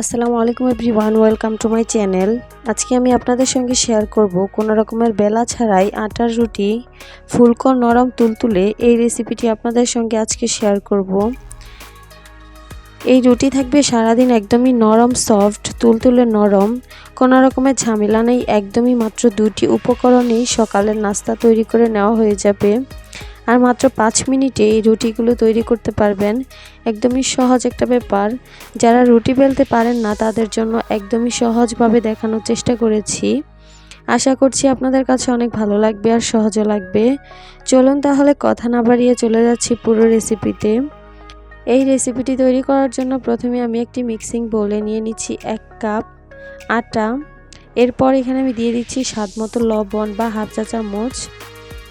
আসসালামু আলাইকুম everyone, welcome to my channel. আজকে আমি আপনাদের সঙ্গে শেয়ার করব কোনো রকমের বেলা ছাড়াই আটার রুটি, ফুলকো নরম তুলতুলে এই রেসিপিটি আপনাদের সঙ্গে আজকে শেয়ার করব। এই রুটি থাকবে সারাদিন একদমই নরম, সফট, তুলতুলে নরম। কোনো রকমের ঝামেলা নেই, একদমই মাত্র দুটি উপকরণেই সকালের নাস্তা তৈরি করে নেওয়া হয়ে যাবে। আর মাত্র পাঁচ মিনিটে এই রুটিগুলো তৈরি করতে পারবেন। একদমই সহজ একটা ব্যাপার। যারা রুটি বেলতে পারেন না, তাদের জন্য একদমই সহজভাবে দেখানোর চেষ্টা করেছি। আশা করছি আপনাদের কাছে অনেক ভালো লাগবে আর সহজও লাগবে। চলুন তাহলে কথা না বাড়িয়ে চলে যাচ্ছি পুরো রেসিপিতে। এই রেসিপিটি তৈরি করার জন্য প্রথমে আমি একটি মিক্সিং বোলে নিয়ে নিচ্ছি এক কাপ আটা। এরপর এখানে আমি দিয়ে দিচ্ছি স্বাদ মতো লবণ বা হাফ চা চামচ।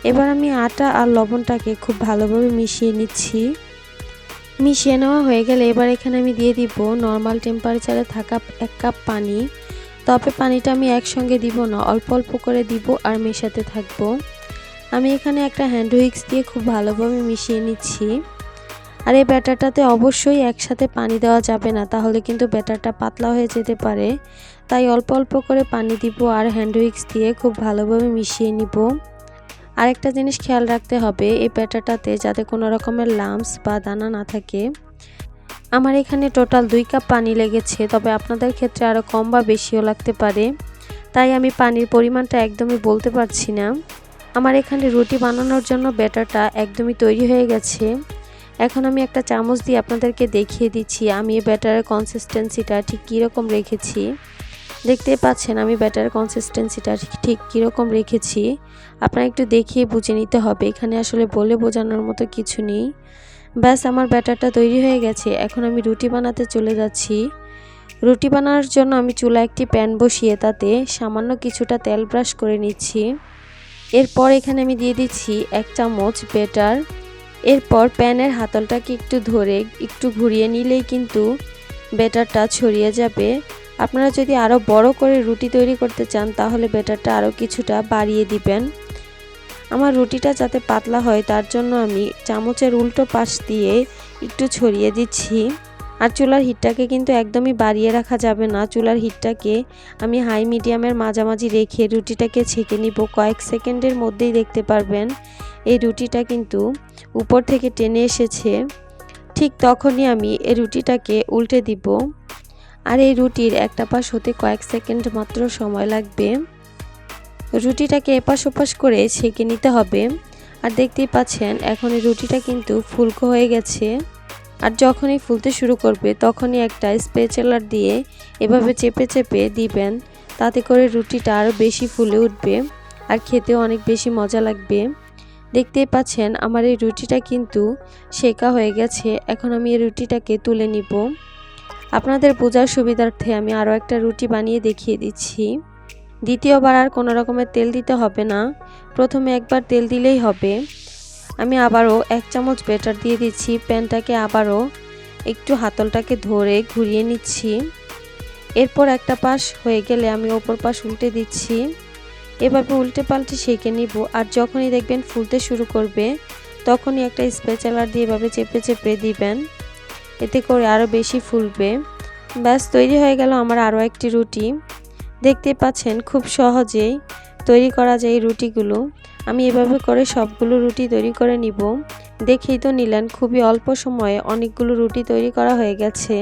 এবার আমি আটা আর লবণটাকে খুব ভালোভাবে মিশিয়ে নিচ্ছি। মিশিয়ে নেওয়া হয়ে গেলে এবার এখানে আমি দিয়ে দিব নর্মাল টেম্পারেচারে থাকা এক কাপ পানি। তবে পানিটা আমি একসঙ্গে দিব না, অল্প অল্প করে দিব আর মেশাতে থাকব। আমি এখানে একটা হ্যান্ড উইক্স দিয়ে খুব ভালোভাবে মিশিয়ে নিচ্ছি। আর এই ব্যাটারটাতে অবশ্যই একসাথে পানি দেওয়া যাবে না, তাহলে কিন্তু ব্যাটারটা পাতলা হয়ে যেতে পারে। তাই অল্প অল্প করে পানি দিব আর হ্যান্ড উইক্স দিয়ে খুব ভালোভাবে মিশিয়ে নিব। আরেকটা জিনিস খেয়াল রাখতে হবে, এই ব্যাটারটাতে যাতে কোনো রকমের লাম্পস বা দানা না থাকে। আমার এখানে টোটাল দুই কাপ পানি লেগেছে, তবে আপনাদের ক্ষেত্রে আরও কম বা বেশিও লাগতে পারে। তাই আমি পানির পরিমাণটা একদমই বলতে পারছি না। আমার এখানে রুটি বানানোর জন্য ব্যাটারটা একদমই তৈরি হয়ে গেছে। এখন আমি একটা চামচ দিয়ে আপনাদেরকে দেখিয়ে দিচ্ছি, আমি এই ব্যাটারের কনসিস্টেন্সিটা ঠিক কীরকম রেখেছি। দেখতে পাচ্ছেন আমি ব্যাটার কনসিস্টেন্সিটা ঠিক কীরকম রেখেছি। আপনারা একটু দেখিয়ে বুঝে নিতে হবে, এখানে আসলে বলে বোঝানোর মতো কিছু নেই। ব্যাস, আমার ব্যাটারটা তৈরি হয়ে গেছে, এখন আমি রুটি বানাতে চলে যাচ্ছি। রুটি বানানোর জন্য আমি চুলা একটি প্যান বসিয়ে তাতে সামান্য কিছুটা তেল ব্রাশ করে নিচ্ছি। এরপর এখানে আমি দিয়ে দিচ্ছি এক চামচ বেটার এরপর প্যানের হাতলটাকে একটু ধরে একটু ঘুরিয়ে নিলেই কিন্তু বেটারটা ছড়িয়ে যাবে। আপনারা যদি আরও বড় করে রুটি তৈরি করতে চান, তাহলে বেটারটা আরও কিছুটা বাড়িয়ে দিবেন। আমার রুটিটা যাতে পাতলা হয়, তার জন্য আমি চামচের উল্টো পাশ দিয়ে একটু ছড়িয়ে দিচ্ছি। আর চুলার হিটটাকে কিন্তু একদমই বাড়িয়ে রাখা যাবে না। চুলার হিটটাকে আমি হাই মিডিয়ামের মাঝামাঝি রেখে রুটিটাকে ছেঁকে নিব। কয়েক সেকেন্ডের মধ্যেই দেখতে পারবেন, এই রুটিটা কিন্তু উপর থেকে টেনে এসেছে। ঠিক তখনই আমি এই রুটিটাকে উল্টে দিব। আর এই রুটির একটা পাশ হতে কয়েক সেকেন্ড মাত্র সময় লাগবে। রুটিটাকে এপাশ ওপাশ করে ছেঁকে নিতে হবে। আর দেখতেই পাচ্ছেন, এখন এই রুটিটা কিন্তু ফুলকো হয়ে গেছে। আর যখনই ফুলতে শুরু করবে, তখনই একটা স্পেচেলার দিয়ে এভাবে চেপে চেপে দিবেন। তাতে করে রুটিটা আরও বেশি ফুলে উঠবে আর খেতেও অনেক বেশি মজা লাগবে। দেখতেই পাচ্ছেন, আমার এই রুটিটা কিন্তু শেখা হয়ে গেছে। এখন আমি এই রুটিটাকে তুলে নিব। আপনাদের বোঝার সুবিধার্থে আমি আরও একটা রুটি বানিয়ে দেখিয়ে দিচ্ছি। দ্বিতীয়বার আর কোনো রকমের তেল দিতে হবে না। প্রথমে একবার তেল দিলেই হবে। আমি আবারও এক চামচ বেটার দিয়ে দিচ্ছি। প্যানটাকে আবারও একটু হাতলটাকে ধরে ঘুরিয়ে নিচ্ছি। এরপর একটা পাশ হয়ে গেলে আমি ওপর পাশ উল্টে দিচ্ছি। এভাবে উল্টে পাল্টে সেঁকে নিব। আর যখনই দেখবেন ফুলতে শুরু করবে, তখনই একটা স্পেচালার দিয়ে এভাবে চেপে চেপে দিবেন। এতে করে আরও বেশি ফুলবে। ব্যাস, তৈরি হয়ে গেল আমার আরও একটি রুটি। দেখতে পাচ্ছেন, খুব সহজেই তৈরি করা যায় এই রুটিগুলো। আমি এভাবে করে সবগুলো রুটি তৈরি করে নিব। দেখেই তো নিলেন, খুবই অল্প সময়ে অনেকগুলো রুটি তৈরি করা হয়ে গেছে।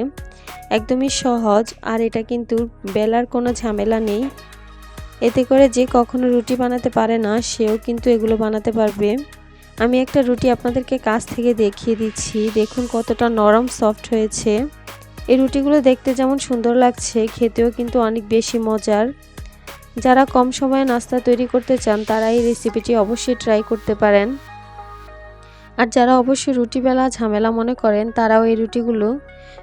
একদমই সহজ, আর এটা কিন্তু বেলার কোনো ঝামেলা নেই। এতে করে যে কখনো রুটি বানাতে পারে না, সেও কিন্তু এগুলো বানাতে পারবে। আমি একটা রুটি আপনাদেরকে কাছ থেকে দেখিয়ে দিচ্ছি। দেখুন কতটা নরম সফট হয়েছে। এই রুটিগুলো দেখতে যেমন সুন্দর লাগছে, খেতেও কিন্তু অনেক বেশি মজার। যারা কম সময়ে নাস্তা তৈরি করতে চান, তারা এই রেসিপিটি অবশ্যই ট্রাই করতে পারেন। আর যারা অবশ্যই রুটি বেলা ঝামেলা মনে করেন, তারাও এই রুটিগুলো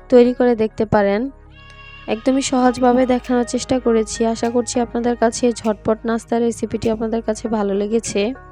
তৈরি করে দেখতে পারেন। একদমই সহজভাবে দেখানোর চেষ্টা করেছি। আশা করছি আপনাদের কাছে ঝটপট নাস্তার রেসিপিটি আপনাদের কাছে ভালো লেগেছে।